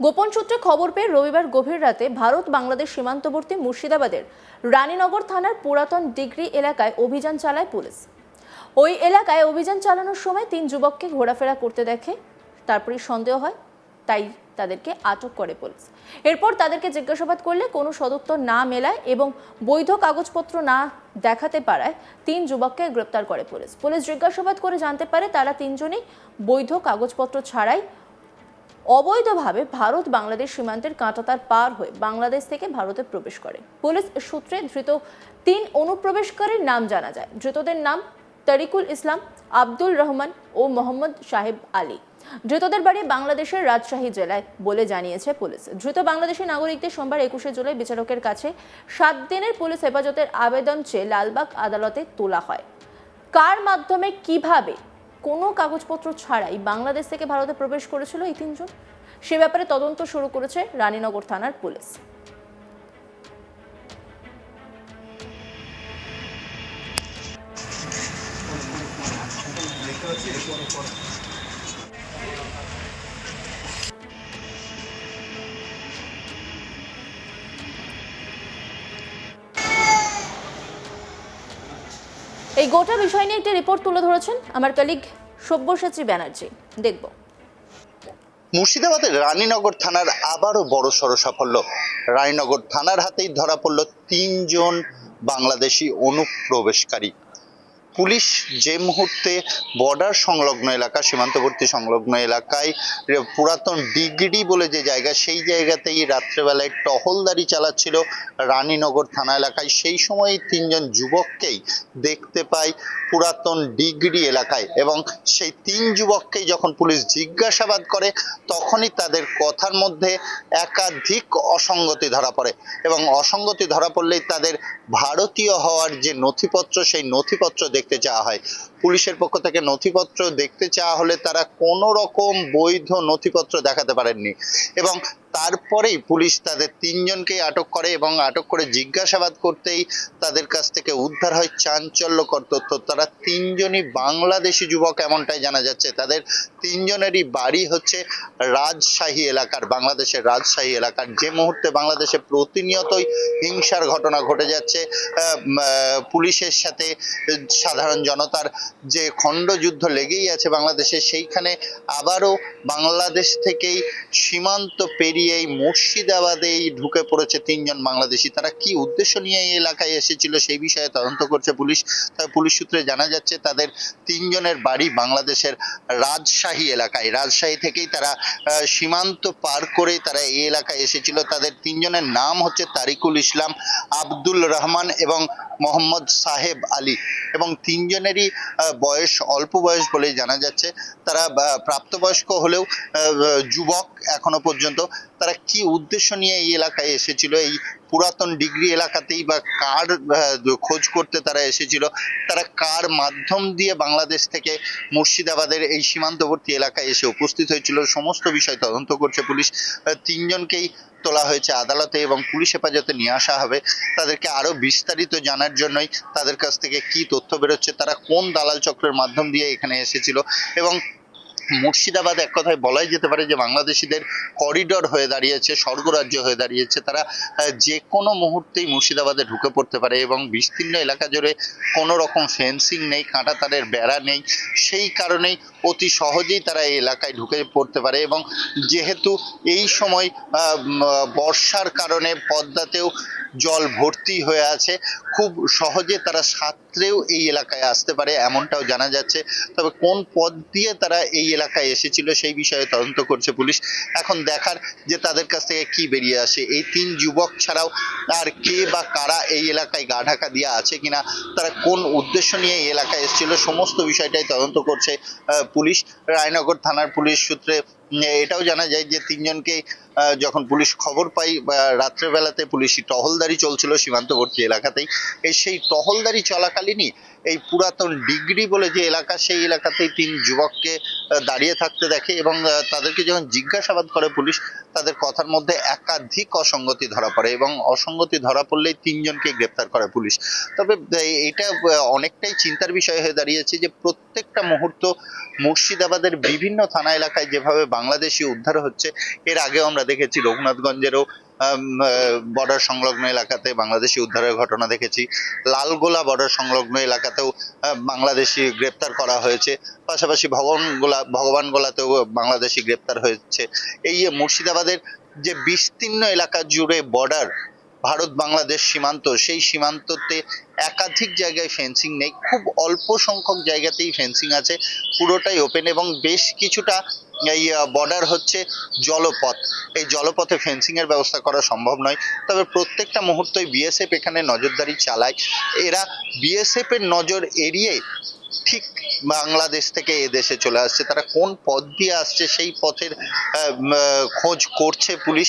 গোপন সূত্রে খবর পেয়ে রবিবার গভীর রাতে ভারত বাংলাদেশ সীমান্তবর্তী মুর্শিদাবাদের রানীনগর থানার পুরাতন ডিগ্রি এলাকায় অভিযান চালায় পুলিশ। ওই এলাকায় অভিযান চালানোর সময় তিন যুবককে ঘোরাফেরা করতে দেখে তারপরে সন্দেহ হয়, তাই তাদেরকে আটক করে পুলিশ। এরপর তাদেরকে জিজ্ঞাসাবাদ করলে কোনো সদুত্তর না মেলায় এবং বৈধ কাগজপত্র না দেখাতে পারায় তিন যুবককে গ্রেপ্তার করে পুলিশ। পুলিশ জিজ্ঞাসাবাদ করে জানতে পারে তারা তিনজনই বৈধ কাগজপত্র ছাড়াই অবৈধভাবে ভারত বাংলাদেশ সীমান্তের কাঁটাতার পার হয়ে বাংলাদেশ থেকে ভারতে প্রবেশ করে। পুলিশ সূত্রে ধৃত তিন অনুপ্রবেশকারীর নাম জানা যায়। ধৃতদের নাম তরিকুল ইসলাম, আব্দুল রহমান ও মোহাম্মদ সাহেব আলী। ধৃতদের বাড়ি বাংলাদেশের রাজশাহী জেলায় বলে জানিয়েছে পুলিশ। ধৃত বাংলাদেশি নাগরিকদের সোমবার একুশে জুলাই বিচারকের কাছে সাত দিনের পুলিশ হেফাজতের আবেদন চেয়ে লালবাগ আদালতে তোলা হয়। কার মাধ্যমে, কীভাবে কোনো কাগজপত্র ছাড়াই বাংলাদেশ থেকে ভারতে প্রবেশ করেছিল এই তিনজন। সে ব্যাপারে তদন্ত শুরু করেছে রানীনগর থানার পুলিশ। এই গোটা বিষয় নিয়ে একটি রিপোর্ট তুলে ধরেছেন আমার কলিগ সব্যসাচী ব্যানার্জি, দেখব। মুর্শিদাবাদের রানীনগর থানার আবারও বড় সড় সাফল্য। রানীনগর থানার হাতেই ধরা পড়ল তিনজন বাংলাদেশি অনুপ্রবেশকারী। পুলিশ যে মুহূর্তে বর্ডার সংলগ্ন এলাকা, সীমান্তবর্তী সংলগ্ন এলাকায় পুরাতন ডিগ্রি বলে যে জায়গা, সেই জায়গাতেই রাত্রেবেলায় টহলদারি চালাচ্ছিল রানীনগর থানা এলাকায়। সেই সময় তিনজন যুবককেই দেখতে পাই পুরাতন ডিগ্রি এলাকায় এবং সেই তিন যুবককেই যখন পুলিশ জিজ্ঞাসাবাদ করে, তখনই তাদের কথার মধ্যে একাধিক অসঙ্গতি ধরা পড়ে এবং অসঙ্গতি ধরা পড়লেই তাদের ভারতীয় হওয়ার যে নথিপত্র, সেই নথিপত্র দেখতে চাওয়া হয়। পুলিশের পক্ষ থেকে নথিপত্র দেখতে চাওয়া হলে তারা কোনো রকম বৈধ নথিপত্র দেখাতে পারেননি। এবং তারপরেই পুলিশ তাদের তিনজনকেই আটক করে এবং আটক করে জিজ্ঞাসাবাদ করতেই তাদের কাছ থেকে উদ্ধার হয় চাঞ্চল্যকর তথ্য। তারা তিনজনই বাংলাদেশি যুবক এমনটাই জানা যাচ্ছে। তাদের তিনজনেরই বাড়ি হচ্ছে রাজশাহী এলাকার, বাংলাদেশের রাজশাহী এলাকার। যে মুহূর্তে বাংলাদেশে প্রতিনিয়তই হিংসার ঘটনা ঘটে যাচ্ছে পুলিশের সাথে সাধারণ জনতার যে খণ্ডযুদ্ধ লেগেই আছে বাংলাদেশে, সেইখানে আবারও বাংলাদেশ থেকেই সীমান্ত পেরিয়েই মুর্শিদাবাদেই ঢুকে পড়েছে তিনজন বাংলাদেশি। তারা কি উদ্দেশ্য নিয়ে এই এলাকায় এসেছিল সেই বিষয়ে তদন্ত করছে পুলিশ। তবে পুলিশ সূত্রে জানা যাচ্ছে, তাদের তিনজনের বাড়ি বাংলাদেশের রাজশাহী এলাকায়। রাজশাহী থেকেই তারা সীমান্ত পার করে তারা এই এলাকায় এসেছিল। তাদের তিনজনের নাম হচ্ছে তারিকুল ইসলাম, আব্দুল রহমান এবং মোহাম্মদ সাহেব আলী। এবং তিনজনেরই বয়স, অল্প বয়স বলেই জানা যাচ্ছে। তারা প্রাপ্তবয়স্ক হলেও যুবক এখনও পর্যন্ত। তারা কি উদ্দেশ্য নিয়ে এই এলাকায় এসেছিল? এই পুরাতন ডিগ্রি এলাকাতেই বা কার খোঁজ করতে তারা এসেছিল? তারা কার মাধ্যম দিয়ে বাংলাদেশ থেকে মুর্শিদাবাদের এই সীমান্তবর্তী এলাকায় এসে উপস্থিত হয়েছিল? সমস্ত বিষয় তদন্ত করছে পুলিশ। তিনজনকেই তোলা হয়েছে আদালতে এবং পুলিশ হেফাজতে নিয়ে আসা হবে। তাদেরকে আরও বিস্তারিত জানার জন্যই তাদের কাছ থেকে কি তথ্য বেরোচ্ছে, তারা কোন দালাল চক্রের মাধ্যম দিয়ে এখানে এসেছিল? এবং মুর্শিদাবাদ এক কথায় বলাই যেতে পারে যে বাংলাদেশিদের করিডর হয়ে দাঁড়িয়েছে, স্বর্গরাজ্য হয়ে দাঁড়িয়েছে। তারা যে কোনো মুহূর্তেই মুর্শিদাবাদে ঢুকে পড়তে পারে এবং বিস্তীর্ণ এলাকা জুড়ে কোনো রকম ফেন্সিং নেই কাঁটাতারের বেড়া নেই। সেই কারণেই অতি সহজেই তারা এই এলাকায় ঢুকে পড়তে পারে এবং যেহেতু এই সময় বর্ষার কারণে পদ্মাতেও জল ভর্তি হয়ে আছে, খুব সহজে তারা সাঁতরেও এই এলাকায় আসতে পারে এমনটাও জানা যাচ্ছে। তবে কোন পথ দিয়ে তারা এই এলাকায় এসেছিল, সেই বিষয়ে তদন্ত করছে পুলিশ। এখন দেখার যে তাদের কাছ থেকে কি বেরিয়ে আসে। এই তিন যুবক ছাড়াও আর কে বা কারা এই এলাকায় গা ঢাকা দিয়ে আছে কিনা, তারা কোন উদ্দেশ্য নিয়ে এই এলাকায় এসেছিল, সমস্ত বিষয়টাই তদন্ত করছে পুলিশ। রায়নগর থানার পুলিশ সূত্রে এটাও জানা যায় যে তিনজনকে যখন পুলিশ খবর পাই রাত্রেবেলাতে পুলিশি টহলদারি চলছিল সীমান্তবর্তী এলাকাতেই। এই সেই টহলদারি চলাকালীনই এই পুরাতন ডিগ্রি বলে যে এলাকা, সেই এলাকাতেই তিন যুবককে দাঁড়িয়ে থাকতে দেখে এবং তাদেরকে যখন জিজ্ঞাসাবাদ করে পুলিশ, তাদের কথার মধ্যে একাধিক অসঙ্গতি ধরা পড়ে এবং অসঙ্গতি ধরা পড়লেই তিনজনকে গ্রেপ্তার করে পুলিশ। তবে এটা অনেকটাই চিন্তার বিষয় হয়ে দাঁড়িয়েছে যে প্রত্যেকটা মুহূর্ত মুর্শিদাবাদের বিভিন্ন থানা এলাকায় যেভাবে বাংলাদেশি উদ্ধার হচ্ছে, এর আগেও আমরা দেখেছি, রঘুনাথগঞ্জেরও বর্ডার সংলগ্ন এলাকাতে বাংলাদেশি উদ্ধারের ঘটনা দেখেছি। লালগোলা বর্ডার সংলগ্ন এলাকাতেও বাংলাদেশি গ্রেপ্তার করা হয়েছে। পাশাপাশি ভগবানগোলা, ভগবানগোলাতেও বাংলাদেশি গ্রেপ্তার হয়েছে। এই মুর্শিদাবাদের যে বিস্তীর্ণ এলাকা জুড়ে বর্ডার, ভারত বাংলাদেশ সীমান্ত, সেই সীমান্ততে একাধিক জায়গায় ফেন্সিং নেই। খুব অল্প সংখ্যক জায়গাতেই ফেন্সিং আছে। পুরোটাই ওপেন এবং বেশ কিছুটা এই বর্ডার হচ্ছে জলপথ। এই জলপথে ফেন্সিংয়ের ব্যবস্থা করা সম্ভব নয়। তবে প্রত্যেকটা মুহূর্তেই বিএসএফ এখানে নজরদারি চালায়। এরা বিএসএফের নজর এড়িয়ে ঠিক বাংলাদেশ থেকে এ দেশে চলে আসছে। তারা কোন পথ দিয়ে আসছে সেই পথের খোঁজ করছে পুলিশ।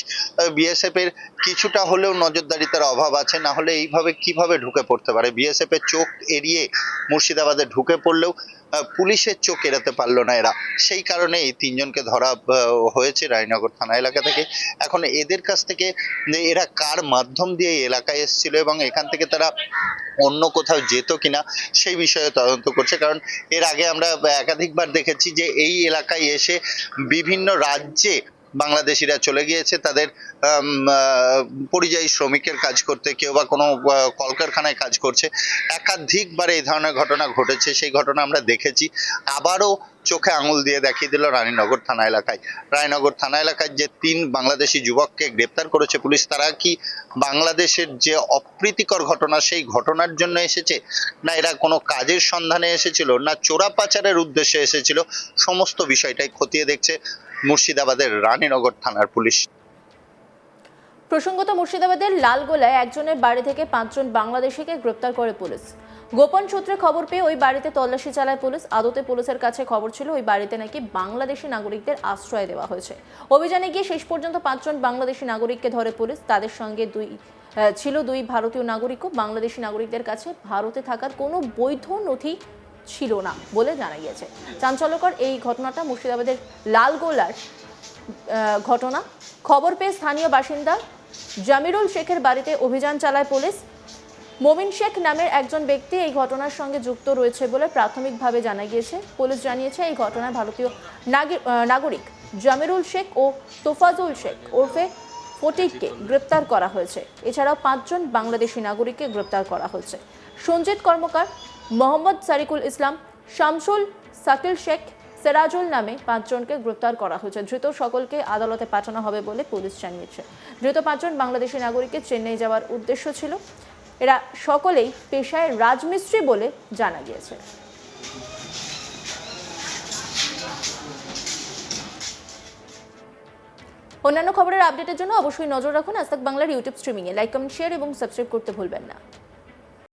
বিএসএফ এর কিছুটা হলেও নজরদারিতার অভাব আছে। না হলে এইভাবে কীভাবে ঢুকে পড়তে পারে? বিএসএফ এর চোখ এড়িয়ে মুর্শিদাবাদে ঢুকে পড়লেও পুলিশের চোখ এড়াতে পারল না এরা। সেই কারণে এই তিনজনকে ধরা হয়েছে রায়নগর থানা এলাকা থেকে। এখন এদের কাছ থেকে এরা কার মাধ্যম দিয়ে এলাকায় এসেছিল এবং এখান থেকে তারা অন্য কোথাও যেত কিনা, সেই বিষয়ে তদন্ত করছে। কারণ এর আগে আমরা একাধিকবার দেখেছি যে এই এলাকায় এসে বিভিন্ন রাজ্যে বাংলাদেশিরা চলে গিয়েছে, তাদের পরিযায়ী শ্রমিকের কাজ করতে, কেউ বা কোনো কলকারখানায় কাজ করছে। একাধিকবার এই ধরনের ঘটনা ঘটেছে, সেই ঘটনা আমরা দেখেছি। আবারও চোখে আঙুল দিয়ে দেখিয়ে দিল রানীনগর থানা এলাকায়। রানীনগর থানা এলাকায় যে তিন বাংলাদেশি যুবককে গ্রেপ্তার করেছে পুলিশ, তারা কি বাংলাদেশের যে অপ্রীতিকর ঘটনা, সেই ঘটনার জন্য এসেছে? না এরা কোনো কাজের সন্ধানে এসেছিল, না চোরা পাচারের উদ্দেশ্যে এসেছিল? সমস্ত বিষয়টাই খতিয়ে দেখছে মুর্শিদাবাদের রানীনগর থানার পুলিশ। প্রসঙ্গত মুর্শিদাবাদের লালগোলায় একজনের বাড়ি থেকে পাঁচজন বাংলাদেশিকে গ্রেপ্তার করে পুলিশ। গোপন সূত্রে খবর পেয়ে ওই বাড়িতে তল্লাশি চালায় পুলিশ। আদতে পুলিশের কাছে খবর ছিল, ওই বাড়িতে নাকি বাংলাদেশি নাগরিকদের আশ্রয় দেওয়া হয়েছে। অভিযানে গিয়ে শেষ পর্যন্ত পাঁচজন বাংলাদেশি নাগরিককে ধরে পুলিশ। তাদের সঙ্গে দুই ছিল দুই ভারতীয় নাগরিকও। বাংলাদেশি নাগরিকদের কাছে ভারতে থাকার কোনো বৈধ নথি ছিল না বলে জানা গিয়েছে। চাঞ্চল্যকর এই ঘটনাটা মুর্শিদাবাদের লালগোলার ঘটনা। খবর পেয়ে স্থানীয় বাসিন্দা জামিরুল শেখের বাড়িতে অভিযান চালায় পুলিশ। মমিন শেখ নামের একজন ব্যক্তি এই ঘটনার সঙ্গে যুক্ত রয়েছে বলে প্রাথমিকভাবে জানা গিয়েছে। পুলিশ জানিয়েছে, এই ঘটনায় ভারতীয় নাগি- নাগরিক জামিরুল শেখ ও তোফাজুল শেখ ওরফে ফটিককে গ্রেপ্তার করা হয়েছে। এছাড়াও পাঁচজন বাংলাদেশি নাগরিককে গ্রেপ্তার করা হয়েছে। সঞ্জিত কর্মকার মোহাম্মদ সারিকুল ইসলাম, শামসুল সাকিল শেখ, সেরাজুল নামে পাঁচজনকে গ্রেপ্তার করা হয়েছে। ধৃত সকলকে আদালতে পাঠানো হবে বলে পুলিশ জানিয়েছে। ধৃত পাঁচজন বাংলাদেশি নাগরিকের চেন্নাই যাওয়ার উদ্দেশ্য ছিল। এরা সকলেই পেশায় রাজমিস্ত্রি বলে জানা গিয়েছে। অন্যান্য খবরের আপডেটের জন্য অবশ্যই নজর রাখুন আজ বাংলার ইউটিউব স্ট্রিমিংয়ে। লাইক, কমেন্ট, শেয়ার এবং সাবস্ক্রাইব করতে ভুলবেন না।